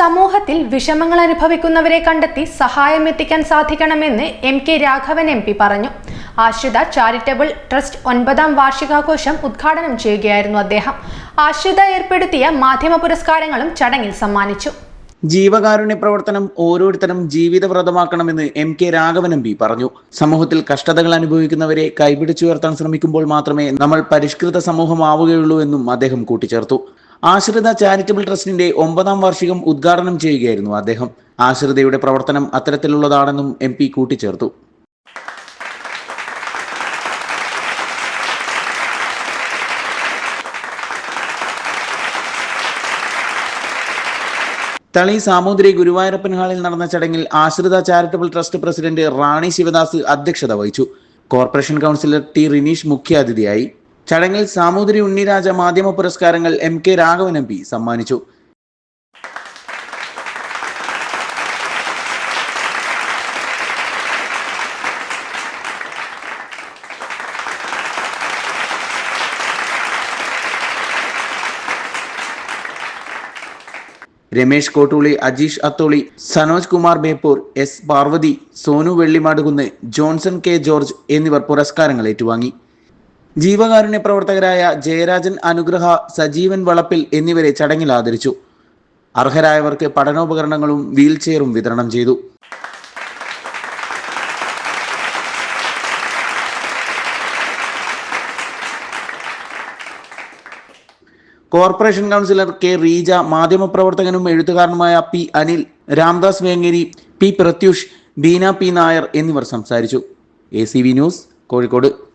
സമൂഹത്തിൽ വിഷമങ്ങൾ അനുഭവിക്കുന്നവരെ കണ്ടെത്തി സഹായം എത്തിക്കാൻ സാധിക്കണമെന്ന് M K Raghavan M P പറഞ്ഞു. ആശ്രിത ചാരിറ്റബിൾ ട്രസ്റ്റ് ഒൻപതാം വാർഷികാഘോഷം ഉദ്ഘാടനം ചെയ്യുകയായിരുന്നു അദ്ദേഹം. ആശ്രിത ഏർപ്പെടുത്തിയ മാധ്യമ പുരസ്കാരങ്ങളും ചടങ്ങിൽ സമ്മാനിച്ചു. ജീവകാരുണ്യ പ്രവർത്തനം ഓരോരുത്തരും ജീവിതവ്രതമാക്കണമെന്ന് M K Raghavan M P പറഞ്ഞു. സമൂഹത്തിൽ കഷ്ടതകൾ അനുഭവിക്കുന്നവരെ കൈപിടിച്ചുയർത്താൻ ശ്രമിക്കുമ്പോൾ മാത്രമേ നമ്മൾ പരിഷ്കൃത സമൂഹമാവുകയുള്ളൂ എന്നും അദ്ദേഹം കൂട്ടിച്ചേർത്തു. ആശ്രിത ചാരിറ്റബിൾ ട്രസ്റ്റിന്റെ ഒമ്പതാം വാർഷികം ഉദ്ഘാടനം ചെയ്യുകയായിരുന്നു അദ്ദേഹം. ആശ്രിതയുടെ പ്രവർത്തനം അത്തരത്തിലുള്ളതാണെന്നും എം പി കൂട്ടിച്ചേർത്തു. തളി സാമൂതിരി ഗുരുവായൂരപ്പൻ ഹാളിൽ നടന്ന ചടങ്ങിൽ Ashritha charitable trust president Rani Sivadas അധ്യക്ഷത വഹിച്ചു. കോർപ്പറേഷൻ കൗൺസിലർ ടി റിനീഷ് മുഖ്യാതിഥിയായി. ചടങ്ങിൽ സാമൂതിരി ഉണ്ണിരാജ മാധ്യമ പുരസ്കാരങ്ങൾ M K Raghavan M P സമ്മാനിച്ചു. Ramesh Kottooli Ajeesh Atholi Sanoj Kumar Beypore S Parvathy Sonu Vellimadukunnu Johnson K George എന്നിവർ പുരസ്കാരങ്ങൾ ഏറ്റുവാങ്ങി. ജീവകാരുണ്യ പ്രവർത്തകരായ ജയരാജൻ അനുഗ്രഹ സജീവൻ വളപ്പിൽ എന്നിവരെ ചടങ്ങിൽ ആദരിച്ചു. അർഹരായവർക്ക് പഠനോപകരണങ്ങളും വീൽ ചെയറും വിതരണം ചെയ്തു. കോർപ്പറേഷൻ കൗൺസിലർ കെ റീജ മാധ്യമപ്രവർത്തകനും എഴുത്തുകാരനുമായ P Anil Ramdas Vengeri P Prathyush Beena P Nair എന്നിവർ സംസാരിച്ചു. A news Kozhikode.